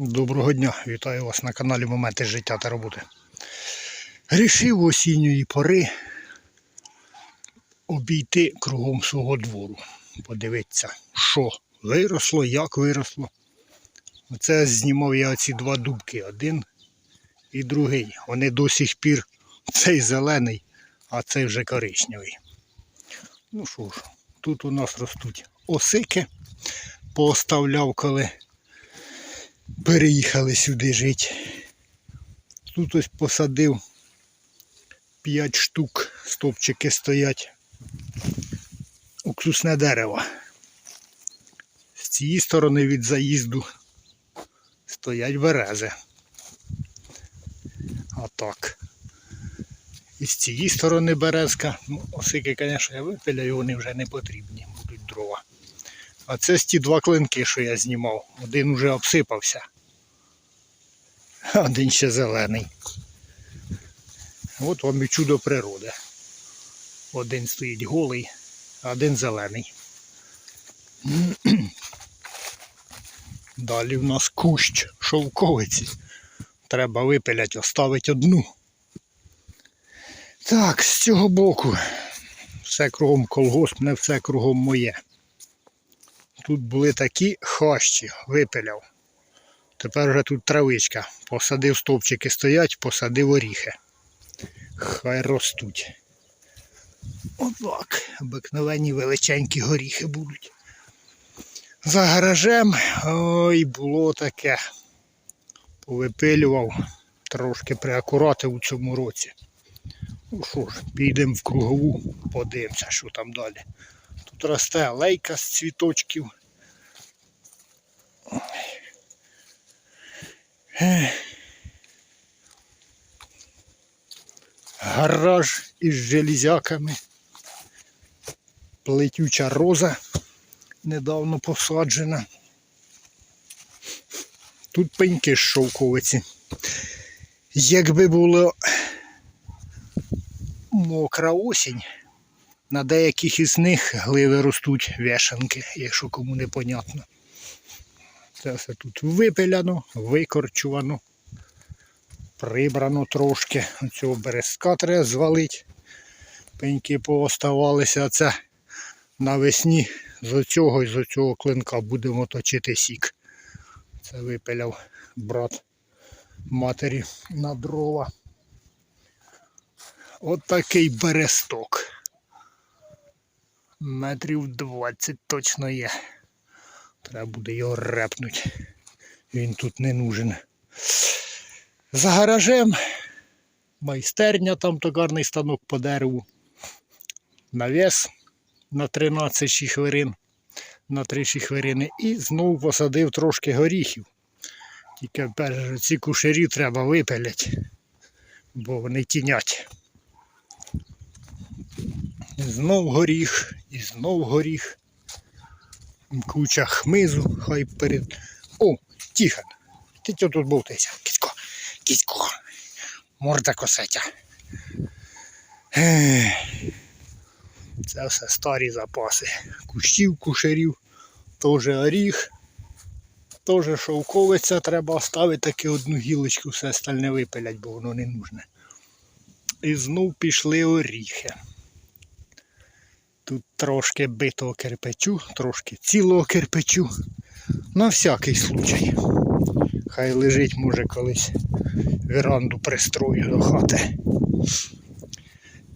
Доброго дня, вітаю вас на каналі Моменти життя та роботи. Рішив осінньої пори обійти кругом свого двору. Подивитися, що виросло, як виросло. Оце знімав я оці два дубки, один і другий. Вони до сих пір цей зелений, а цей вже коричневий. Ну що ж, тут у нас ростуть осики, пооставляв коли переїхали сюди жити. Тут ось посадив 5 штук, стовпчики стоять. Уксусне дерево. З цієї сторони від заїзду стоять берези. А так. І з цієї сторони березка. Ну, осики, звісно, я випиляю, вони вже не потрібні. А це ті два клинки, що я знімав. Один уже обсипався. Один ще зелений. От вам і чудо природи. Один стоїть голий, а один зелений. Далі в нас кущ шовковиці. Треба випиляти, оставити одну. Так, з цього боку. Все кругом колгосп, не все кругом моє. Тут були такі хащі, випиляв. Тепер вже тут травичка. Посадив стовпчики стоять, посадив оріхи. Хай ростуть. Отак. Обикновенні величенькі горіхи будуть. За гаражем ой, було таке. Повипилював, трошки приакуратив у цьому році. Ну що ж, підемо в кругову, подивимося, що там далі. Тут росте лейка з цвіточків. Гараж із железяками. Плетюча роза недавно посаджена. Тут пеньки з шовковиці. Якби було мокра осінь, на деяких із них гливи ростуть вешанки, якщо кому не понятно. Це все тут випиляно, викорчувано, прибрано трошки. Цього березка треба звалити. Пеньки пооставалися. А це навесні з оцього і з оцього клинка будемо точити сік. Це випиляв брат матері на дрова. От такий бересток. Метрів 20 точно є. Треба буде його репнути. Він тут не нужен. За гаражем майстерня, там токарний станок по дереву. Навіс на 13 хвилин, на 3 хвилини. І знову посадив трошки горіхів. Тільки ці кушарі треба випиляти, бо вони тінять. Знов горіх, і знов горіх. Куча хмизу, хай перед. О, Тихон, ти чого тут бовтайся? Кіцько, кіцько, морда косетя. Це все старі запаси. Кущів, кушарів, теж оріх, теж шовковиця, треба оставити таки одну гілочку, все остальне випилять, бо воно не нужне. І знов пішли оріхи. Тут трошки битого кирпичу, трошки цілого кирпичу. На всякий случай. Хай лежить, може, колись веранду пристрою до хати.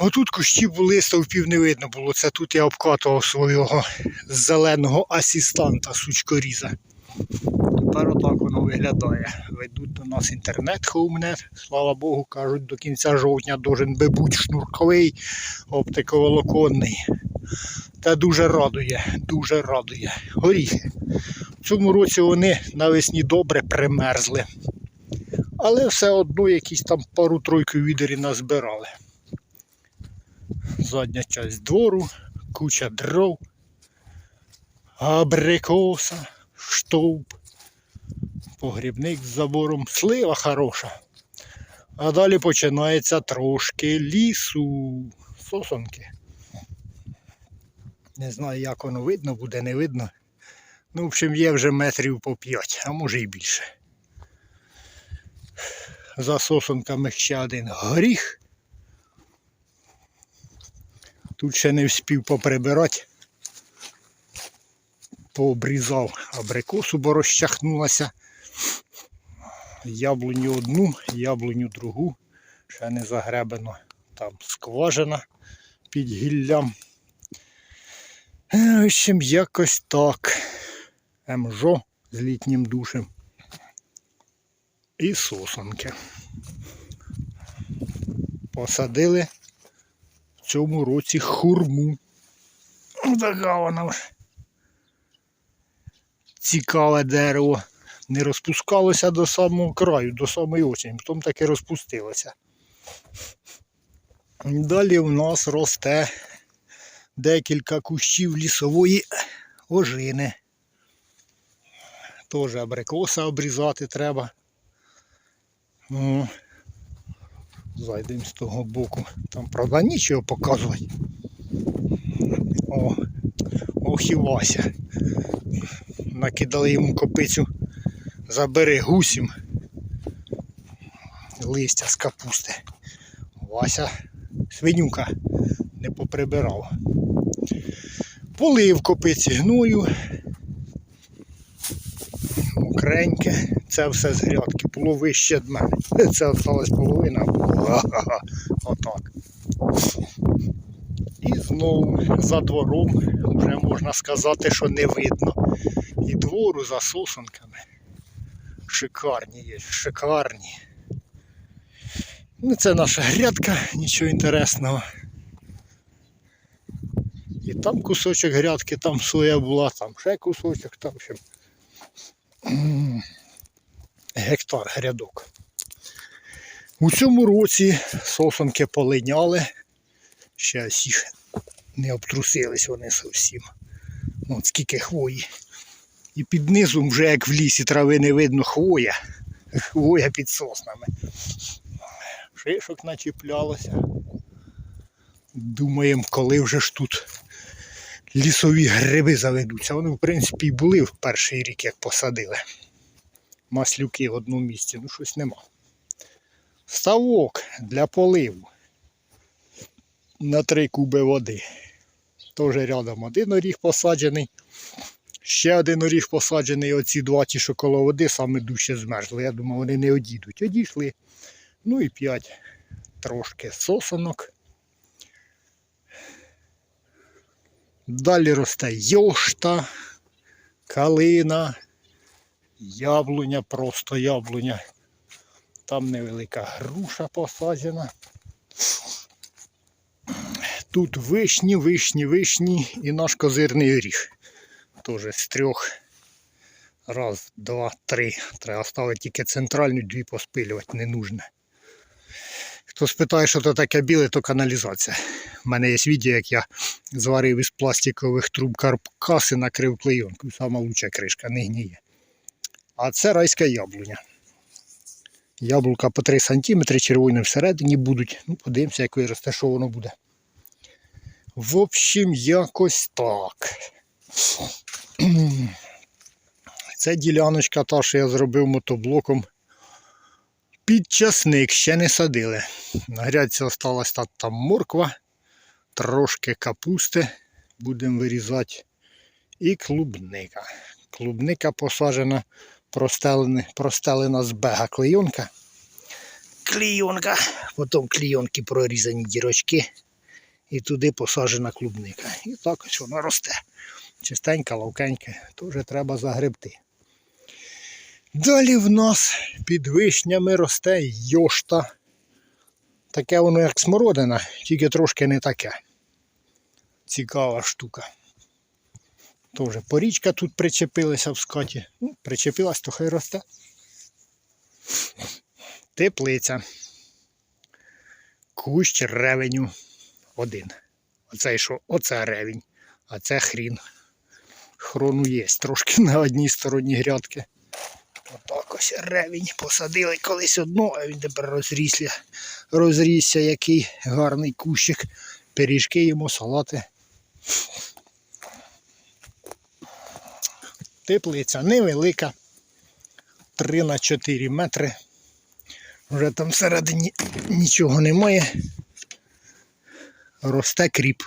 Отут кущі були, стовпів не видно було. Це тут я обкатував свого зеленого асистанта сучкоріза. Тепер отак воно виглядає. Ведуть до нас інтернет хоумнет. Слава Богу, кажуть, до кінця жовтня должен би бути шнурковий, оптиковолоконний. Та дуже радує, дуже радує. Горіхи. В цьому році вони навесні добре примерзли. Але все одно якісь там пару-тройку відері назбирали. Задня часть двору, куча дров, абрикоса, штовп, погрібник з забором, слива хороша. А далі починається трошки лісу, сосонки. Не знаю, як воно видно, буде, не видно. Ну, в общем, є вже метрів по 5, а може і більше. За сосонками ще один горіх. Тут ще не вспів поприбирати. Пообрізав абрикосу, бо розчахнулася. Яблуню одну, яблуню другу. Ще не загребено. Там скважина під гіллям. Е, В общем, якось так. МЖО з літнім душем. І сосонки. Посадили в цьому році хурму. Така вона вже. Цікаве дерево. Не розпускалося до самого краю, до самої осені, потім таки розпустилося. Далі в нас росте декілька кущів лісової ожини. Теж абрикоса обрізати треба. О, зайдемо з того боку. Там, правда, нічого показувати. О, ох і Вася. Накидали йому копицю. Забери гусім. Листя з капусти. Вася свинюка не поприбирав. Полив копиці гною. Мокреньке. Це все з грядки. Було вище мене. Це осталась половина. Отак. І знову за двором вже можна сказати, що не видно. І двору за сосенками. Шикарні є, шикарні. Ну, це наша грядка, нічого інтересного. Там кусочок грядки, там соя була, там ще кусочок, там ще гектар грядок. У цьому році сосонки полиняли, ще всіх не обтрусились вони зовсім. От скільки хвої. І під низом вже як в лісі трави не видно хвоя. Хвоя під соснами. Шишок начіплялося. Думаємо, коли вже ж тут лісові гриби заведуться. Вони, в принципі, і були в перший рік, як посадили. Маслюки в одному місці, ну щось нема. Ставок для поливу на три куби води. Теж рядом один оріг посаджений. Ще один оріг посаджений, оці два ті, що коло води, саме дужче змерзли. Я думав, вони не одійдуть. Одійшли. Ну і п'ять трошки сосонок. Далі росте йошта, калина, яблуня, просто яблуня. Там невелика груша посаджена. Тут вишні, вишні, вишні і наш козирний оріг. Теж з трьох. Раз, два, три. Треба ставити тільки центральну, дві поспилювати не нужно. Хто спитає, що це таке біле, то каналізація. У мене є відео, як я зварив із пластикових труб каркаси, накрив клейонкою. Сама лучша кришка, не гніє. А це райська яблуня. Яблука по 3 см, червоні всередині будуть. Ну, подивимося, як виросте, що воно буде. В общем, якось так. Це діляночка та, що я зробив мотоблоком. Під часник ще не садили. На грядці осталась та там морква, трошки капусти будемо вирізати. І клубника. Клубника посаджена, простелена, простелена з бега клейонка. Клейонка, потім клейонки прорізані дірочки. І туди посаджена клубника. І так ось вона росте. Чистенька, ловкенька, теж треба загребти. Далі в нас під вишнями росте йошта. Таке воно як смородина, тільки трошки не таке. Цікава штука. Тоже порічка тут причепилася в скаті. Ну, причепилась, то хай росте. Теплиця. Кущ ревеню один. Оцей що? Оце ревень, а це хрін. Хрону є трошки на одній стороні грядки. Отак ось ревень посадили колись одну, а він тепер розрісся, розрісся який гарний кущик. Пиріжки йому, салати. Теплиця невелика. 3 на 4 метри. Вже там всередині нічого немає. Росте кріп.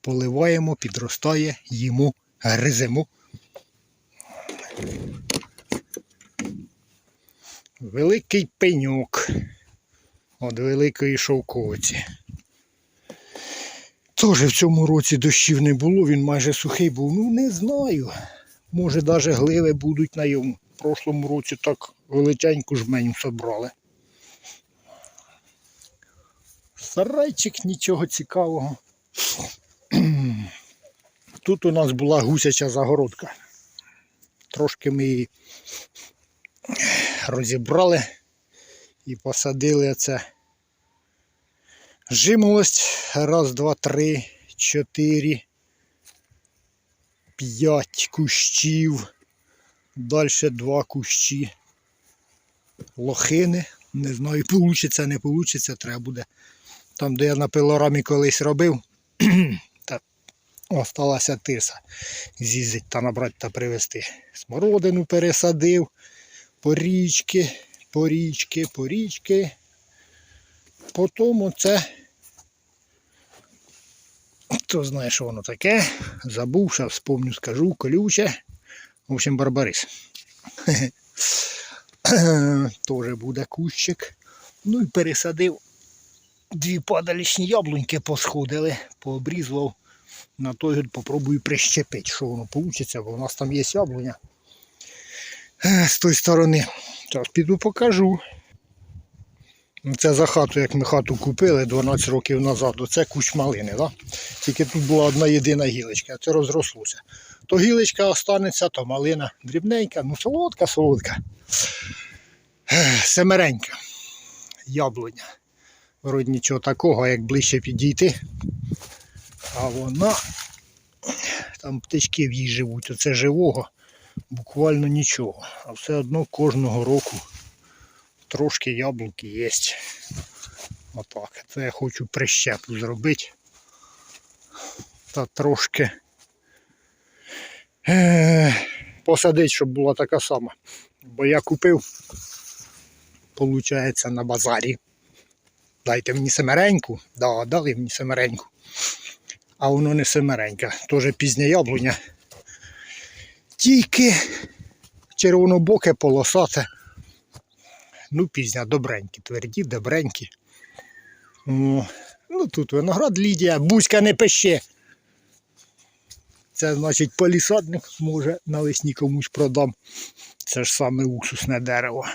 Поливаємо, підростає, їмо, гриземо. Великий пеньок від великої шовковиці. Теж в цьому році дощів не було, він майже сухий був. Ну не знаю. Може навіть гливи будуть на йому. В прошлому році так величеньку жменю собрали. Сарайчик нічого цікавого. Тут у нас була гусяча загородка. Трошки ми її розібрали і посадили це жимолость. Раз, два, три, чотири, п'ять кущів. Далі два кущі. Лохини. Не знаю, получиться, не получиться, треба буде. Там, де я на пилорамі колись робив, та осталася тиса. З'їздить та набрати та привезти. Смородину пересадив, порічки, порічки, порічки. Потім оце. Хто знає, що воно таке. Забув, що вспомню, скажу, колюче. В общем, барбарис. Тоже буде кущик. Ну і пересадив. Дві падалічні яблуньки посходили, пообрізував. На той год попробую прищепити, що воно вийде, бо у нас там є яблуня. Е, З тої сторони. Зараз піду покажу. Ну, Це за хату, як ми хату купили 12 років назад. Оце кущ малини. Да? Тільки тут була одна єдина гілочка, це розрослося. То гілочка останеться, то малина дрібненька, ну солодка, солодка. Семеренька. Яблуня. Вроді нічого такого, як ближче підійти. А вона, там птички в їй живуть, оце живого, буквально нічого. А все одно кожного року трошки яблуки є. Отак. Це я хочу прищепу зробити. Та трошки е, посадити, щоб була така сама. Бо я купив, виходить, на базарі. Дайте мені семереньку. Да, дали мені семереньку. А воно не семеренька. Теж пізня яблуня. Тільки червонобоке полосате. Ну, пізня, добренькі, тверді, добренькі. О, ну тут виноград Лідія, бузька не пище. Це значить полісадник, може навесні комусь продам. Це ж саме уксусне дерево.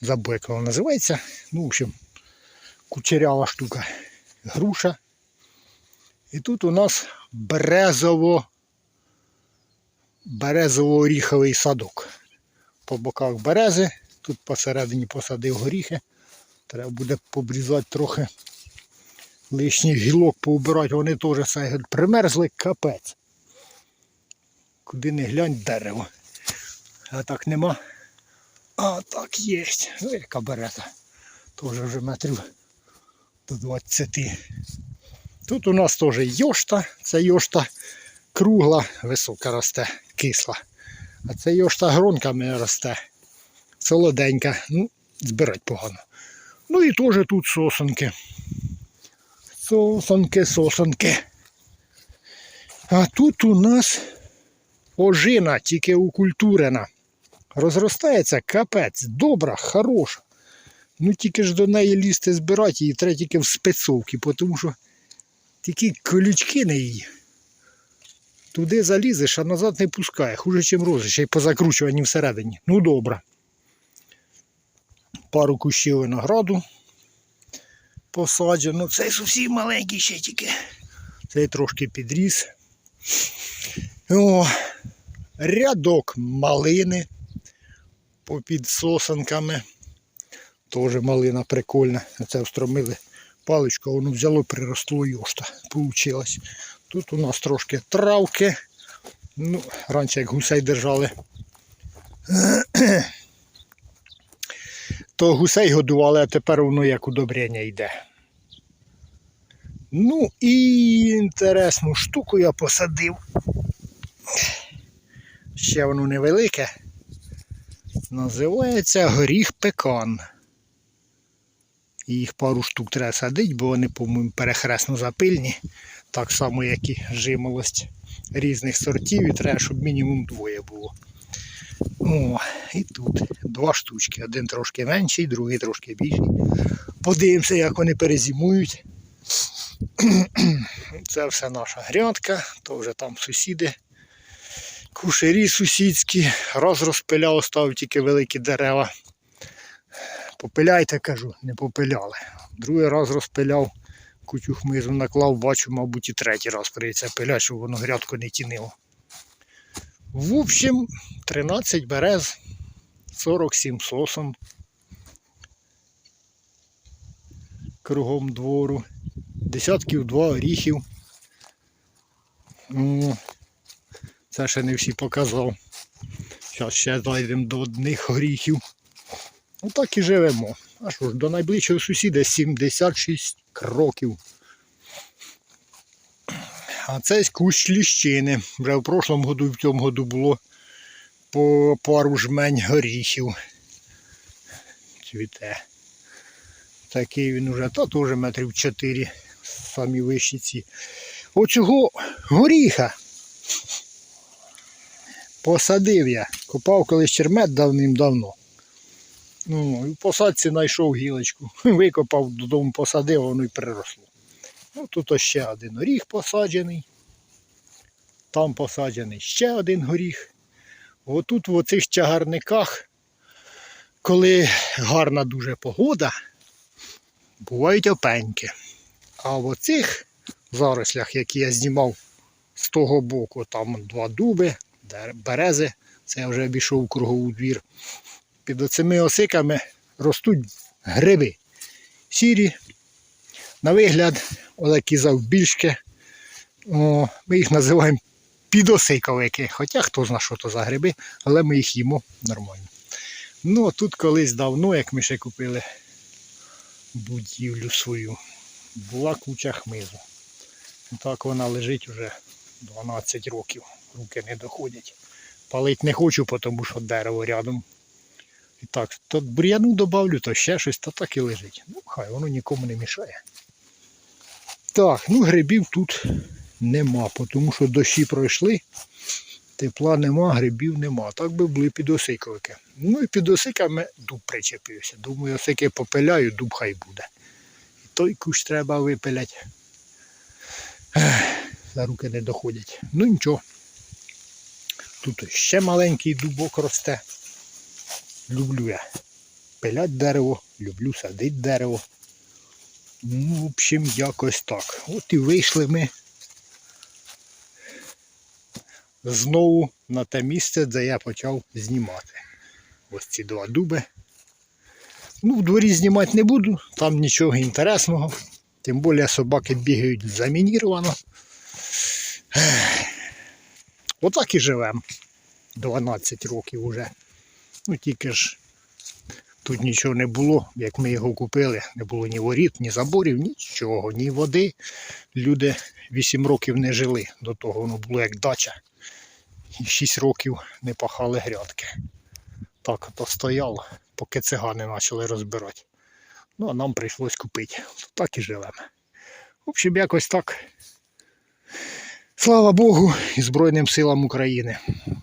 Забув, як воно називається. Ну, в общем, кучерява штука. Груша. І тут у нас березово березово-оріховий садок. По боках берези, тут посередині посадив горіхи. Треба буде побрізати трохи лишніх гілок поубирати, вони теж все примерзли капець. Куди не глянь дерево. А так нема. А так є. Ну, яка береза. Теж вже метрів до 20. Тут у нас теж йошта, це йошта кругла, висока росте, кисла. А це йошта гронками росте. Солоденька. Ну, збирати погано. Ну і теж тут сосенки. Сосенки, сосенки. А тут у нас ожина, тільки укультурена. Розростається капець, добра, хороша. Ну тільки ж до неї лізти збирати, її треба тільки в спецовки, тому що такі колючки на її. Туди залізеш, а назад не пускає. Хуже, ніж рози, ще й по закручуванні всередині. Ну добре. Пару кущів винограду посаджено. Цей зовсім маленький ще тільки. Цей трошки підріс. О, рядок малини попід сосенками. Теж малина прикольна. Це встромили паличку, воно взяло, приросло йошта. Получилось. Тут у нас трошки травки. Ну, Раніше як гусей держали. То гусей годували, а тепер воно як удобрення йде. Ну і інтересну штуку я посадив. Ще воно невелике. Називається горіх пекан. Їх пару штук треба садити, бо вони, по-моєму, перехресно запильні. Так само, як і жимолость різних сортів, і треба, щоб мінімум двоє було. О, і тут два штучки. Один трошки менший, другий трошки більший. Подивимося, як вони перезимують. Це все наша грядка, то вже там сусіди. Кушарі сусідські, раз розпиляв, оставив тільки великі дерева. Попиляйте, кажу, не попиляли. Другий раз розпиляв, кучу хмизу наклав, бачу, мабуть, і третій раз прийдеться пиляти, щоб воно грядку не тінило. В общем, 13 берез, 47 сосен. Кругом двору. Десятків два оріхів. О, Це ще не всі показав. Зараз ще зайдемо до одних горіхів. Ну так і живемо. А що ж, до найближчого сусіда 76 кроків. А це кущ ліщини. Вже в прошлому году і в цьому году було по пару жмень горіхів. Цвіте. Такий він уже, та теж метрів 4, самі вищі ці. Оцього горіха посадив я. Копав колись чермет давним-давно. Ну, в посадці знайшов гілочку. Викопав додому, посадив, воно і приросло. Ну, тут ще один горіх посаджений. Там посаджений ще один горіх. Отут в оцих чагарниках, коли гарна дуже погода, бувають опеньки. А в оцих зарослях, які я знімав з того боку, там два дуби, берези, це я вже обійшов кругову двір. Під оцими осиками ростуть гриби. Сірі, на вигляд, отакі завбільшки. Ми їх називаємо підосиковики. Хоча хто знає, що то за гриби, але ми їх їмо нормально. Ну, а тут колись давно, як ми ще купили будівлю свою, була куча хмизу. Так вона лежить вже 12 років. Руки не доходять. Палить не хочу, тому що дерево рядом. І так, то бур'яну добавлю, то ще щось, то так і лежить. Ну, хай воно нікому не мішає. Так, ну грибів тут нема, тому що дощі пройшли, тепла нема, грибів нема. Так би були підосиковики. Ну і під осиками дуб причепився. Думаю, осики попиляю, дуб хай буде. І той кущ треба випиляти. За руки не доходять. Ну нічого. Тут ще маленький дубок росте. Люблю я пилять дерево, люблю садити дерево. Ну, в общем, якось так. От і вийшли ми знову на те місце, де я почав знімати. Ось ці два дуби. Ну, в дворі знімати не буду, там нічого інтересного. Тим більше собаки бігають замініровано. Отак і живемо. 12 років уже. Ну тільки ж тут нічого не було, як ми його купили, не було ні воріт, ні заборів, нічого, ні води. Люди 8 років не жили. До того воно було як дача. І 6 років не пахали грядки. Так ото стояло, поки цигани почали розбирати. Ну, а нам прийшлось купити. Так і живемо. В общем, якось так. Слава Богу і Збройним силам України.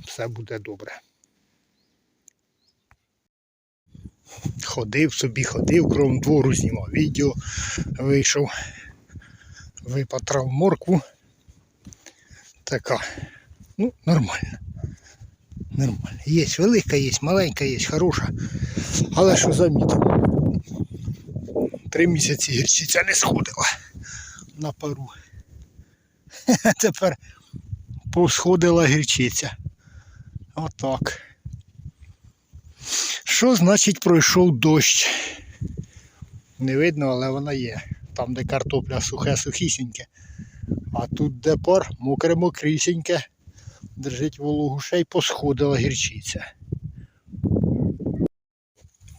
Все буде добре. Ходив собі, ходив, кром двору знімав відео, вийшов, випатрав моркву. Така, ну, нормально. Нормально. Є велика, є маленька, є хороша. Але що замітив? Три місяці гірчиця не сходила на пару. Тепер посходила гірчиця. Отак. Що значить пройшов дощ? Не видно, але вона є. Там, де картопля сухе, сухісіньке. А тут де пар, мокре мокрісіньке. Держить вологу ще й посходила гірчиця.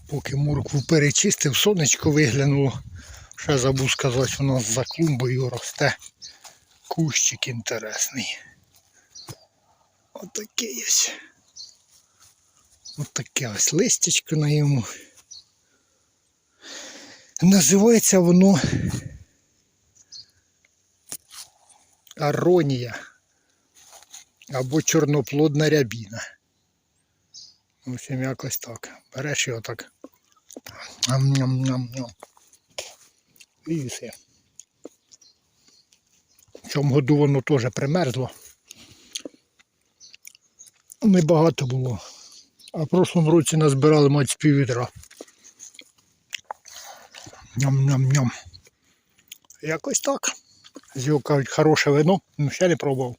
Поки моркву перечистив, сонечко виглянуло. Ще забув сказати, у нас за клумбою росте кущик інтересний. Отакий ось. Ось таке ось листячко на йому. Називається воно аронія або чорноплодна рябіна. В общем, якось так. Береш його так. Ням-ням-ням-ням. І все. В цьому году воно теж примерзло. Небагато було. А в прошлому році назбирали мать з. Ням-ням-ням. Якось так. Зілкають хороше вино, ну ще не пробував.